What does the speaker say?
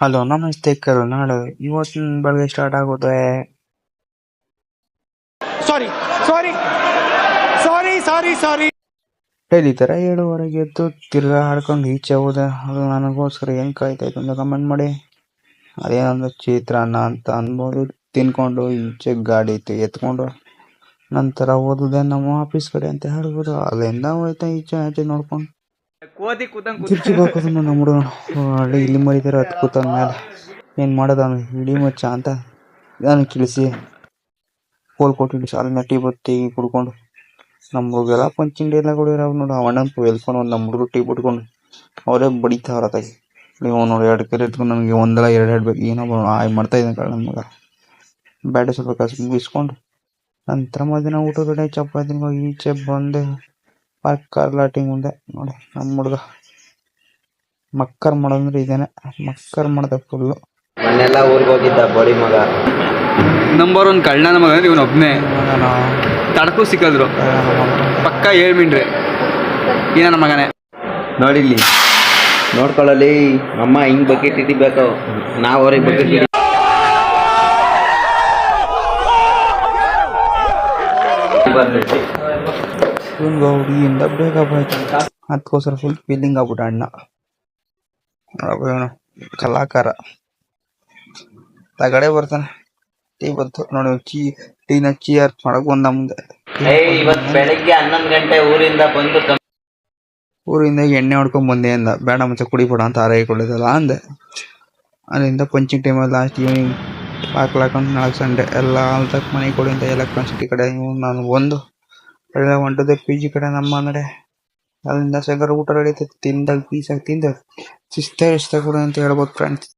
Hello ನಮಸ್ತೆ ಕರುನಾಡು ಇವತ್ತಿನ ಬೆಳಗ್ಗೆ ಸ್ಟಾರ್ಟ್ ಆಗುತ್ತೆ ಸಾರಿ ಸಾರಿ ಸಾರಿ ಸಾರಿ ಸಾರಿ ಡೈಲಿ ತರ ಏಳುವರೆಗೆ ಎದ್ದು ತಿರ್ಗಾ ಹಾಡ್ಕೊಂಡು ಈಚೆ ಹೋದೆ. ಅದು ನನಗೋಸ್ಕರ ಏನು ಕಾಯ್ತಾಯ್ತು ಅಂತ ಕಮೆಂಟ್ ಮಾಡಿ. ಅದೇನಂದ್ರೆ ಚಿತ್ರಾನ್ನ ಅಂತ ಅನ್ಬೋದು. ತಿನ್ಕೊಂಡು ಈಚೆ ಗಾಡಿ ಇತ್ತು ಎತ್ಕೊಂಡು ನಂತರ ಓದಿದೆ ನಮ್ಮ ಆಫೀಸ್ ಕಡೆ ಅಂತ ಹೇಳ್ಬೋದು. ಅಲ್ಲಿಂದ ಹೋಯ್ತಾ ಈಚೆ ಆಚೆ ನೋಡ್ಕೊಂಡು. ಹಳ್ಳಿ ಇಲ್ಲಿ ಮರಿದಾರ ಹತ್ತು ಕೂತನ ಮೇಲೆ ಏನು ಮಾಡೋದು ಅವನು? ಇಡೀ ಮಚ್ಚ ಅಂತ ನಾನು ತಿಳಿಸಿ ಕೋಲ್ ಕೊಟ್ಟಿದ್ದು ಸಾಲಿನ ಟೀ ಬತ್ತಿ ಕುಡ್ಕೊಂಡು. ನಮ್ಮ ಹುಡುಗೆಲ್ಲ ಪಂಚಿಂಡಿ ಎಲ್ಲ ಕುಡಿಯೋರು ನೋಡು. ಅವಣ್ಣನ ಎಲ್ಕೊಂಡು ಒಂದು ನಮ್ಮ ಹುಡುಗರು ಟೀ ಬಿಟ್ಕೊಂಡು ಅವರೇ ಬಡಿತಾವ್ರ ತಾಗಿ ನೀವು ನೋಡಿ ಎರಡು ಕರೆ ಎತ್ಕೊಂಡು ನಮಗೆ ಒಂದಲ್ಲ ಎರಡು ಎರಡು ಬೇಕು. ಏನೋ ಆಯ್ ಮಾಡ್ತಾ ಇದ್ದಾನೆ ಕಳ್ಳ ನಮ್ಗೆ ಮಗ. ಬ್ಯಾಡ ಸ್ವಲ್ಪ ಕಸ ಮುಗಿಸ್ಕೊಂಡು ನಂತರ ಮಧ್ಯಾಹ್ನ ಊಟ ಕಡೆ ಚಪಾತಿ ಹೋಗಿ ಈಚೆ ಬಂದೆ. ಪಾರ್ಕ್ ಲಾಟಿಂಗ್ ಮುಂದೆ. ನೋಡಿ ನಮ್ಮ ಹುಡುಗ. ಮಕ್ಕರ್ ಮಾಡೋದಂದ್ರೆ ಇದೇನೆ. ಮಕ್ಕರ್ ಮಾಡ್ದೆ ಫುಲ್ಲು ಮನೆಲ್ಲ ಊರಿಗೆ ಹೋಗಿದ್ದ ಬಡಿ ಮಗ. ನಂಬರ್ ಒನ್ ಕಳ್ಳನ ಮಗ ಇವನ್ ಒಬ್ನೇ. ತಡಕು ಸಿಕ್ಕಿದ್ರು. ಪಕ್ಕ ಹೇಳ್ಬಿಂಡ್ರಿ ಏನ ನಮ್ಮ ಮಗನೇ. ನೋಡಿಲ್ಲಿ. ನೋಡ್ಕೊಳ್ಳಲಿ ಅಮ್ಮ ಹಿಂಗ್ ಬಕೆಟ್ ಹಿಡಿಬೇಕು ನಾವ್ ಅವ್ರಿಗೆ ಬಕೆಟ್ ಹಿಡಿ ಇವನ್ಗೆ ಹುಡುಗಿಯಿಂದ ಬ್ರೇಕಪ್ ಆಯ್ತು ಅದಕ್ಕೋಸ್ಕರ ಫುಲ್ ಫೀಲಿಂಗ್ ಆಗ್ಬಿಟ್ಟ ಅಣ್ಣ. ಅವನು ಕಲಾಕಾರ. ತಗಡೆ ಬರ್ತಾನೆ. ಟೀ ಬಂತು. ನೋಡಿ ಚೀ ಟೀನ ಚೀಯರ್ ಮಾಡಕ್ ಬಂದ ಮುಂದೆ. ಏಯ್ ಇವತ್ ಬೆಳಿಗ್ಗೆ ಹನ್ನೊಂದ್ ಗಂಟೆ ಊರಿಂದ ಬಂದು ಊರಿಂದ ಎಣ್ಣೆ ಹೊಡ್ಕೊಂಡ್ ಬಂದೆ ಅಂದ. ಬೇಡ ಮುಂಚೆ ಕುಡಿಬೇಡ ಅಂತ ಆರೈಕೊಳ್ಳೋದಲ್ಲ ಅಂದೆ. ಅಲ್ಲಿಂದ ಪಂಚಿಂಗ್ ಟೈಮಲ್ಲಿ ಲಾಸ್ಟ್ ಈವ್ನಿಂಗ್ ಹಾಕ್ಲಾಕೊಂಡು ನಾಲ್ಕು ಸಂಡೆ ಎಲ್ಲ ಅಲ್ತಕ್ ಮನೆಗೆ ಕೊಡಿ ಅಂತ ಎಲೆಕ್ಟ್ರಾನ್ ಸಿಟಿ ಕಡೆ ನಾನು ಒಂದು ಎಲ್ಲ ಹೊಂಟದ ಪಿ ಜಿ ಕಡೆ ನಮ್ಮ ನಡೆ. ಅಲ್ಲಿಂದ ಸಗರ್ ಊಟ ನಡೀತೈತಿ ತಿಂದಾಗ ಆಗಿ ತಿಂದ ಶಿಸ್ತ ಇಷ್ಟ ಕೊಡು ಅಂತ ಹೇಳ್ಬೋದು ಫ್ರೆಂಡ್ಸ್